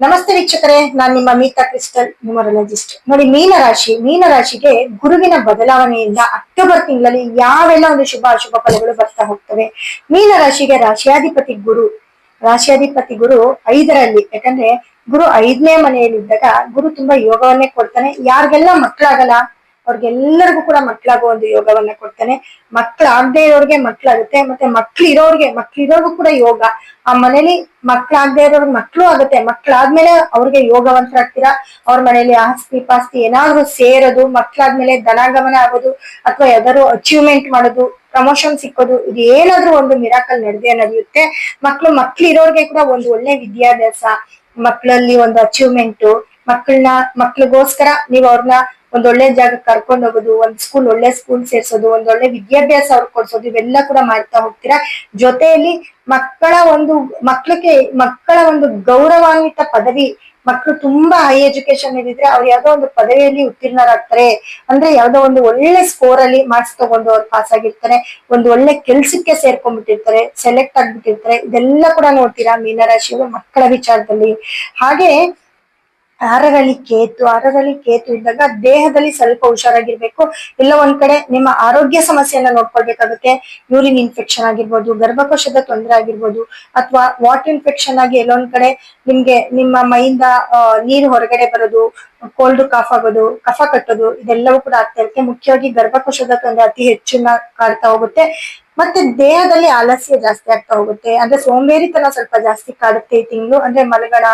ನಮಸ್ತೆ ವೀಕ್ಷಕರೇ, ನಾನ್ ನಿಮ್ಮ ಮೀತಾ ಕ್ರಿಸ್ಟಲ್ ನ್ಯೂಮರಾಲಜಿಸ್ಟ್ ನೋಡಿ, ಮೀನರಾಶಿ, ಮೀನರಾಶಿಗೆ ಮೀನ ರಾಶಿಗೆ ಗುರುವಿನ ಬದಲಾವಣೆಯಿಂದ ಅಕ್ಟೋಬರ್ ತಿಂಗಳಲ್ಲಿ ಯಾವೆಲ್ಲ ಒಂದು ಶುಭ ಅಶುಭ ಫಲಗಳು ಬರ್ತಾ ಹೋಗ್ತವೆ? ಮೀನರಾಶಿಗೆ ರಾಶಿಯಾಧಿಪತಿ ಗುರು. ರಾಶಿಯಾಧಿಪತಿ ಗುರು ಐದರಲ್ಲಿ, ಯಾಕಂದ್ರೆ ಗುರು ಐದನೇ ಮನೆಯಲ್ಲಿದ್ದಾಗ ಗುರು ತುಂಬಾ ಯೋಗವನ್ನೇ ಕೊಡ್ತಾನೆ. ಯಾರಿಗೆಲ್ಲ ಮಕ್ಕಳಾಗಲ್ಲ ಅವ್ರಿಗೆಲ್ಲರಿಗೂ ಕೂಡ ಮಕ್ಕಳಾಗೋ ಒಂದು ಯೋಗವನ್ನ ಕೊಡ್ತಾನೆ. ಮಕ್ಕಳಾಗದೆ ಇರೋರ್ಗೆ ಮಕ್ಕಳಾಗುತ್ತೆ, ಮತ್ತೆ ಮಕ್ಳು ಇರೋರ್ಗೆ ಮಕ್ಳು ಇರೋರ್ಗೂ ಕೂಡ ಯೋಗ. ಆ ಮನೇಲಿ ಮಕ್ಕಳಾಗದೆ ಇರೋರ್ಗೆ ಮಕ್ಳು ಆಗುತ್ತೆ. ಮಕ್ಕಳಾದ್ಮೇಲೆ ಅವ್ರಿಗೆ ಯೋಗವಂತರಾಗ್ತೀರಾ? ಅವ್ರ ಮನೇಲಿ ಆಸ್ತಿ ಪಾಸ್ತಿ ಏನಾದ್ರೂ ಸೇರೋದು ಮಕ್ಕಳಾದ್ಮೇಲೆ ಧನಾಗಮನ ಆಗೋದು, ಅಥವಾ ಯಾವ್ದಾದ್ರು ಅಚೀವ್ಮೆಂಟ್ ಮಾಡೋದು ಪ್ರಮೋಷನ್ ಸಿಕ್ಕೋದು, ಇದು ಏನಾದ್ರೂ ಒಂದು ಮಿರಾಕಲ್ ನಡೆದೇ ನಡೆಯುತ್ತೆ. ಮಕ್ಳು ಮಕ್ಳು ಇರೋರ್ಗೆ ಕೂಡ ಒಂದು ಒಳ್ಳೆ ವಿದ್ಯಾಭ್ಯಾಸ. ಮಕ್ಕಳಲ್ಲಿ ಒಂದು ಅಚೀವ್ಮೆಂಟ್ ಮಕ್ಕಳನ್ನ ಮಕ್ಳಿಗೋಸ್ಕರ ನೀವು ಅವ್ರನ್ನ ಒಂದ್ ಒಳ್ಳೆ ಜಾಗಕ್ಕೆ ಕರ್ಕೊಂಡು ಹೋಗೋದು, ಒಂದ್ ಸ್ಕೂಲ್ ಒಳ್ಳೆ ಸ್ಕೂಲ್ ಸೇರ್ಸೋದು ಒಂದೊಳ್ಳೆ ವಿದ್ಯಾಭ್ಯಾಸ ಅವ್ರು ಕೊಡ್ಸೋದು, ಇವೆಲ್ಲ ಕೂಡ ಮಾಡ್ತಾ ಹೋಗ್ತೀರಾ? ಜೊತೆಯಲ್ಲಿ ಮಕ್ಕಳ ಒಂದು ಮಕ್ಕಳಿಗೆ ಮಕ್ಕಳ ಒಂದು ಗೌರವಾನ್ವಿತ ಪದವಿ ಮಕ್ಕಳು ತುಂಬಾ ಹೈ ಎಜುಕೇಶನ್ ಇದ್ರೆ ಅವ್ರು ಯಾವ್ದೋ ಒಂದು ಪದವಿಯಲ್ಲಿ ಉತ್ತೀರ್ಣರಾಗ್ತಾರೆ. ಅಂದ್ರೆ ಯಾವ್ದೋ ಒಂದು ಒಳ್ಳೆ ಸ್ಕೋರ್ ಅಲ್ಲಿ ಮಾರ್ಕ್ಸ್ ತಗೊಂಡು ಅವ್ರು ಪಾಸ್ ಆಗಿರ್ತಾರೆ. ಒಂದು ಒಳ್ಳೆ ಕೆಲ್ಸಕ್ಕೆ ಸೇರ್ಕೊಂಡ್ಬಿಟ್ಟಿರ್ತಾರೆ ಸೆಲೆಕ್ಟ್ ಆಗ್ಬಿಟ್ಟಿರ್ತಾರೆ. ಇದೆಲ್ಲ ಕೂಡ ನೋಡ್ತೀರಾ ಮೀನರಾಶಿಯವರು ಮಕ್ಕಳ ವಿಚಾರದಲ್ಲಿ. ಹಾಗೆ ಆರರಲ್ಲಿ ಕೇತು ಅರಗಳಿ ಕೇತು ಇದ್ದಾಗ ದೇಹದಲ್ಲಿ ಸ್ವಲ್ಪ ಹುಷಾರಾಗಿರ್ಬೇಕು. ಎಲ್ಲ ಒಂದ್ ಕಡೆ ನಿಮ್ಮ ಆರೋಗ್ಯ ಸಮಸ್ಯೆಯನ್ನ ನೋಡ್ಕೊಳ್ಬೇಕಾಗುತ್ತೆ. ಯೂರಿನ್ ಇನ್ಫೆಕ್ಷನ್ ಆಗಿರ್ಬೋದು, ಗರ್ಭಕೋಶದ ತೊಂದರೆ ಆಗಿರ್ಬೋದು, ಅಥವಾ ವಾಟರ್ ಇನ್ಫೆಕ್ಷನ್ ಆಗಿ ಎಲ್ಲೊಂದ್ ಕಡೆ ನಿಮ್ಗೆ ನಿಮ್ಮ ಮೈಯಿಂದ ನೀರು ಹೊರಗಡೆ ಬರೋದು, ಕೋಲ್ಡ್ ಕಾಫ್ ಆಗೋದು, ಕಫ ಕಟ್ಟೋದು, ಇದೆಲ್ಲವೂ ಕೂಡ ಆಗ್ತಾ ಇರುತ್ತೆ. ಮುಖ್ಯವಾಗಿ ಗರ್ಭಕೋಶದ ತೊಂದರೆ ಅತಿ ಹೆಚ್ಚಿನ ಕಾಡ್ತಾ ಹೋಗುತ್ತೆ. ಮತ್ತೆ ದೇಹದಲ್ಲಿ ಆಲಸ್ಯ ಜಾಸ್ತಿ ಆಗ್ತಾ ಹೋಗುತ್ತೆ. ಅಂದ್ರೆ ಸೋಂಬೇರಿತನ ಸ್ವಲ್ಪ ಜಾಸ್ತಿ ಕಾಡುತ್ತೆ ಈ ತಿಂಗಳು. ಅಂದ್ರೆ ಮಲಗಣ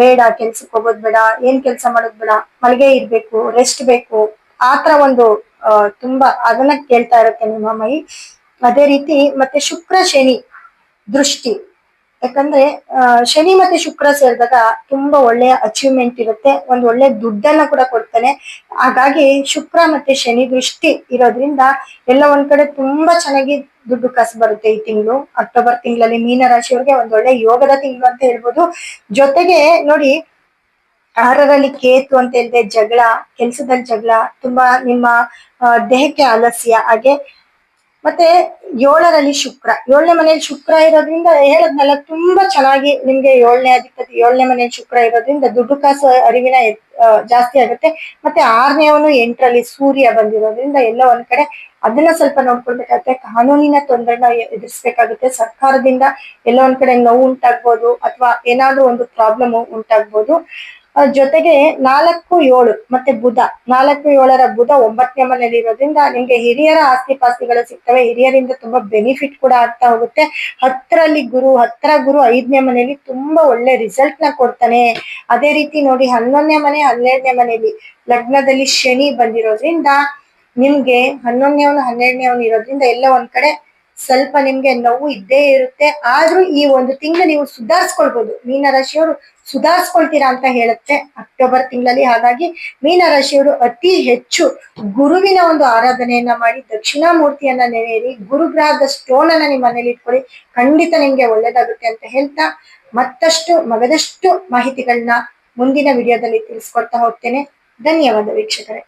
ಬೇಡ, ಕೆಲ್ಸಕ್ಕೆ ಹೋಗೋದ್ ಬೇಡ, ಏನ್ ಕೆಲಸ ಮಾಡೋದ್ ಬೇಡ, ಮಲಗೆ ಇರ್ಬೇಕು ರೆಸ್ಟ್ ಬೇಕು. ಆತರ ಒಂದು ತುಂಬಾ ಅದನ್ನ ಕೇಳ್ತಾ ಇರುತ್ತೆ ನಿಮ್ಮ ಮೈ. ಅದೇ ರೀತಿ ಮತ್ತೆ ಶುಕ್ರ ಶನಿ ದೃಷ್ಟಿ. ಯಾಕಂದ್ರೆ ಶನಿ ಮತ್ತೆ ಶುಕ್ರ ಸೇರಿದಾಗ ತುಂಬಾ ಒಳ್ಳೆಯ ಅಚೀವ್ಮೆಂಟ್ ಇರುತ್ತೆ. ಒಂದ್ ಒಳ್ಳೆ ದುಡ್ಡನ್ನ ಕೂಡ ಕೊಡ್ತಾನೆ. ಹಾಗಾಗಿ ಶುಕ್ರ ಮತ್ತೆ ಶನಿ ದೃಷ್ಟಿ ಇರೋದ್ರಿಂದ ಎಲ್ಲ ಒಂದ್ ಕಡೆ ತುಂಬಾ ಚೆನ್ನಾಗಿ ದುಡ್ಡು ಕಾಸು ಬರುತ್ತೆ ಈ ತಿಂಗಳು. ಅಕ್ಟೋಬರ್ ತಿಂಗಳಲ್ಲಿ ಮೀನ ರಾಶಿಯವ್ರಿಗೆ ಒಂದ್ ಒಳ್ಳೆ ಯೋಗದ ತಿಂಗಳು ಅಂತ ಹೇಳ್ಬೋದು. ಜೊತೆಗೆ ನೋಡಿ, ಆರರಲ್ಲಿ ಕೇತು ಅಂತ ಹೇಳಿದ್ರೆ ಜಗಳ, ಕೆಲ್ಸದಲ್ಲಿ ಜಗಳ, ತುಂಬಾ ನಿಮ್ಮ ದೇಹಕ್ಕೆ ಆಲಸ್ಯ ಹಾಗೆ ಮತ್ತೆ ಏಳರಲ್ಲಿ ಶುಕ್ರ. ಏಳನೇ ಮನೆಯಲ್ಲಿ ಶುಕ್ರ ಇರೋದ್ರಿಂದ ಹೇಳದ್ನಲ್ಲ, ತುಂಬಾ ಚೆನ್ನಾಗಿ ನಿಮ್ಗೆ ಏಳನೇ ಅಧಿಪತಿ ಏಳನೇ ಮನೆಯಲ್ಲಿ ಶುಕ್ರ ಇರೋದ್ರಿಂದ ದುಡ್ಡು ಕಾಸು ಅರಿವಿನ ಜಾಸ್ತಿ ಆಗುತ್ತೆ. ಮತ್ತೆ ಆರನೇವನು ಎಂಟರಲ್ಲಿ ಸೂರ್ಯ ಬಂದಿರೋದ್ರಿಂದ ಎಲ್ಲ ಒಂದ್ ಕಡೆ ಅದನ್ನ ಸ್ವಲ್ಪ ನೋಡ್ಕೊಳ್ಬೇಕಾಗುತ್ತೆ. ಕಾನೂನಿನ ತೊಂದರೆನ ಎದುರಿಸ್ಬೇಕಾಗುತ್ತೆ. ಸರ್ಕಾರದಿಂದ ಎಲ್ಲ ಒಂದ್ ಕಡೆ ನೋವು ಉಂಟಾಗ್ಬೋದು, ಅಥವಾ ಏನಾದ್ರೂ ಒಂದು ಪ್ರಾಬ್ಲಮ್ ಉಂಟಾಗ್ಬೋದು. ಜೊತೆಗೆ ನಾಲ್ಕು ಏಳು ಮತ್ತೆ ಬುಧ, ನಾಲ್ಕು ಏಳರ ಬುಧ ಒಂಬತ್ತನೇ ಮನೆಯಲ್ಲಿ ಇರೋದ್ರಿಂದ ನಿಮ್ಗೆ ಹಿರಿಯರ ಆಸ್ತಿ ಪಾಸ್ತಿಗಳು ಸಿಗ್ತವೆ. ಹಿರಿಯರಿಂದ ತುಂಬಾ ಬೆನಿಫಿಟ್ ಕೂಡ ಆಗ್ತಾ ಹೋಗುತ್ತೆ. ಹತ್ತರಲ್ಲಿ ಗುರು, ಹತ್ತರ ಗುರು ಐದನೇ ಮನೆಯಲ್ಲಿ ತುಂಬಾ ಒಳ್ಳೆ ರಿಸಲ್ಟ್ನ ಕೊಡ್ತಾನೆ. ಅದೇ ರೀತಿ ನೋಡಿ ಹನ್ನೊಂದನೇ ಮನೆ, ಹನ್ನೆರಡನೇ ಮನೆಯಲ್ಲಿ ಲಗ್ನದಲ್ಲಿ ಶನಿ ಬಂದಿರೋದ್ರಿಂದ ನಿಮ್ಗೆ ಹನ್ನೊಂದನೇವನು ಹನ್ನೆರಡನೇವನು ಇರೋದ್ರಿಂದ ಎಲ್ಲ ಒಂದ್ ಕಡೆ ಸ್ವಲ್ಪ ನಿಮ್ಗೆ ನೋವು ಇದ್ದೇ ಇರುತ್ತೆ. ಆದ್ರೂ ಈ ಒಂದು ತಿಂಗಳು ನೀವು ಸುಧಾರಿಸ್ಕೊಳ್ಬಹುದು ಮೀನರಾಶಿಯವರು ಸುಧಾರಿಸ್ಕೊಳ್ತೀರಾ ಅಂತ ಹೇಳುತ್ತೆ. ಅಕ್ಟೋಬರ್ ತಿಂಗಳಲ್ಲಿ ಹಾಗಾಗಿ ಮೀನರಾಶಿಯವರು ಅತಿ ಹೆಚ್ಚು ಗುರುವಿನ ಒಂದು ಆರಾಧನೆಯನ್ನ ಮಾಡಿ, ದಕ್ಷಿಣಾಮೂರ್ತಿಯನ್ನ ನೆನೆಯಿರಿ ಗುರುಗ್ರಹದ ಸ್ಟೋನ್ ಅನ್ನ ನಿಮ್ಮ ಮನೇಲಿ ಇಟ್ಕೊಳ್ಳಿ. ಖಂಡಿತ ನಿಮ್ಗೆ ಒಳ್ಳೇದಾಗುತ್ತೆ ಅಂತ ಹೇಳ್ತಾ ಮತ್ತಷ್ಟು, ಮಗದಷ್ಟು ಮಾಹಿತಿಗಳನ್ನ ಮುಂದಿನ ವಿಡಿಯೋದಲ್ಲಿ ತಿಳಿಸ್ಕೊಡ್ತಾ ಹೋಗ್ತೇನೆ. ಧನ್ಯವಾದ ವೀಕ್ಷಕರೇ.